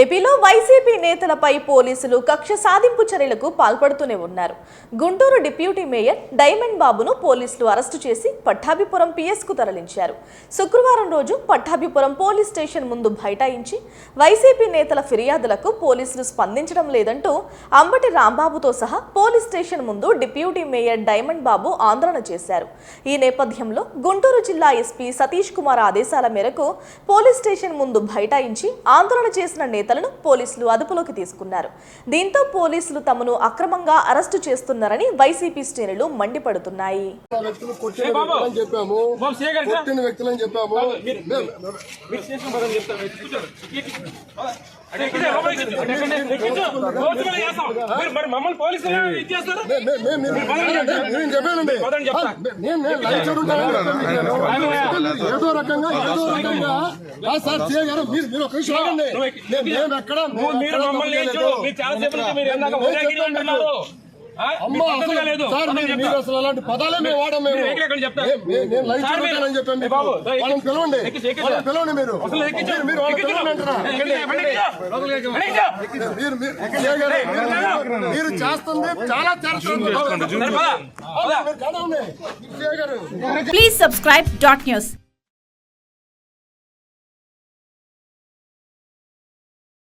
ఏపీలో వైసీపీ నేతలపై పోలీసులు కక్ష సాధింపు చర్యలకు పాల్పడుతూనే ఉన్నారు. గుంటూరు డిప్యూటీ మేయర్ డైమండ్ బాబును పోలీసులు అరెస్టు చేసి పట్టాభిపురం పిఎస్కు తరలించారు. శుక్రవారం రోజు పట్టాభిపురం పోలీస్ స్టేషన్ ముందు బైఠాయించి వైసీపీ నేతల ఫిర్యాదులకు పోలీసులు స్పందించడం లేదంటూ అంబటి రాంబాబుతో సహా పోలీస్ స్టేషన్ ముందు డిప్యూటీ మేయర్ డైమండ్ బాబు ఆందోళన చేశారు. ఈ నేపథ్యంలో గుంటూరు జిల్లా ఎస్పీ సతీష్ కుమార్ ఆదేశాల మేరకు పోలీస్ స్టేషన్ ముందు బైఠాయించి ఆందోళన చేసిన నేతలను పోలీసులు అదుపులోకి తీసుకున్నారు. దీంతో పోలీసులు తమను అక్రమంగా అరెస్టు చేస్తున్నారని వైసీపీ శ్రేణులు మండిపడుతున్నాయి. మమ్మల్ని పోలీసులు. ఏదో రకంగా ఏదో రకంగా ఆ, సార్ సీఏ గారు మీరు మీరు ఒక నిమిషం మేము ఎక్కడ మీరు మమ్మల్ని. మీరు చాలా సేపు నుంచి మీరు అంటున్నారు. అలాంటి పదాలే మేము వాడాం మేము మీరు మీరు- పిలవండి పిలవండి చేస్తుంది చాలా చేస్తుంది సరే, పద. పద.